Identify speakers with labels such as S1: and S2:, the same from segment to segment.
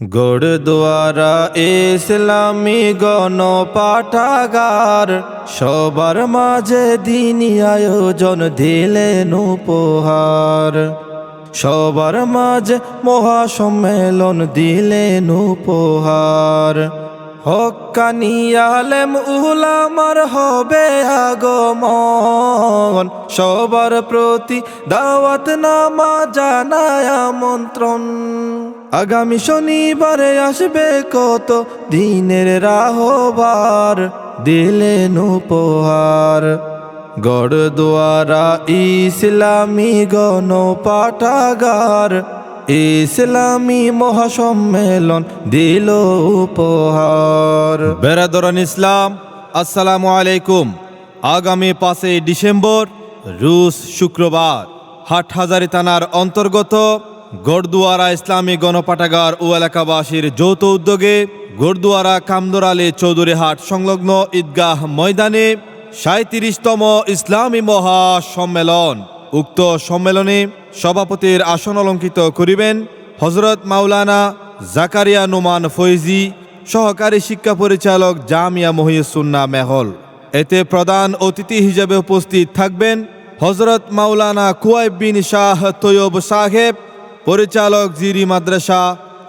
S1: গোড়দুয়ারা ইসলামী গণ পাঠাগার সবার মাঝে দিনই আয়োজন দিলেন উপহার। সবার মাঝে মহাসম্মেলন দিলেন উপহার। হকানি আলেম উলামার হবে আগমন, সবার প্রতি দাওয়াত নামা জানায় আমন্ত্রণ। আগামী শনিবারে আসবে কত দিনের রাহবার, দিলেন উপহার। গড়দুয়ারা ইসলামী গণ পাঠাগার ইসলামী মহাসম্মেলন দিল উপহার। বেরাদরান ইসলাম, আসসালামু আলাইকুম। আগামী পাঁচই ডিসেম্বর, রুশ শুক্রবার, হাটহাজারি থানার অন্তর্গত গড়দুয়ারা ইসলামী গণপাঠাগার ও এলাকাবাসীর যৌথ উদ্যোগে গড়দুয়ারা কামদর আলী চৌধুরী হাট সংলগ্ন ঈদগাহ ময়দানে সাঁত্রিশতম ইসলামী মহা সম্মেলন উক্ত সম্মেলনে সভাপতির আসন অলঙ্কিত করিবেন হজরত মাওলানা জাকারিয়া নোমান ফৈজি, সহকারী শিক্ষা পরিচালক জামিয়া মহিউসুন্না মেহল। এতে প্রধান অতিথি হিসেবে উপস্থিত থাকবেন হজরত মাওলানা কুয়াইব বিন শাহ তৈয়ব সাহেব পরিচালক জিরি মাদ্রাসা,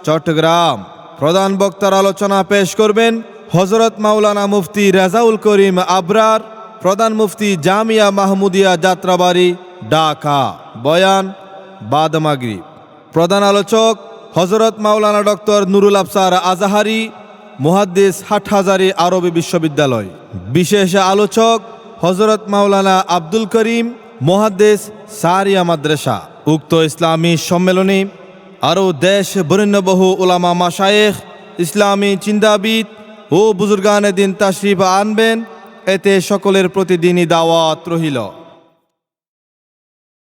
S1: চট্টগ্রাম। প্রধান বক্তার আলোচনা পেশ করবেন হজরত মাওলানা মুফতি রেজাউল করিম আবরার, প্রধান মুফতি জামিয়া মাহমুদিয়া যাত্রাবাড়ি, ঢাকা। বয়ান বাদমাগরি প্রধান আলোচক হজরত মাওলানা ডক্টর নুরুল আফসার আজাহারি, মুহাদ্দিস হাটহাজারি আরবি বিশ্ববিদ্যালয়। বিশেষ আলোচক হজরত মাওলানা আব্দুল করিম, মুহাদ্দিস সারিয়া মাদ্রাসা। উক্ত ইসলামী সম্মেলনে আরও দেশ বরেণ্য বহু ওলামা মাশায়েখ, ইসলামী চিন্তাবিদ ও বুজুর্গানে দিন তাশরিফ আনবেন, এতে সকলের প্রতিদিনই দাওয়াত রহিল।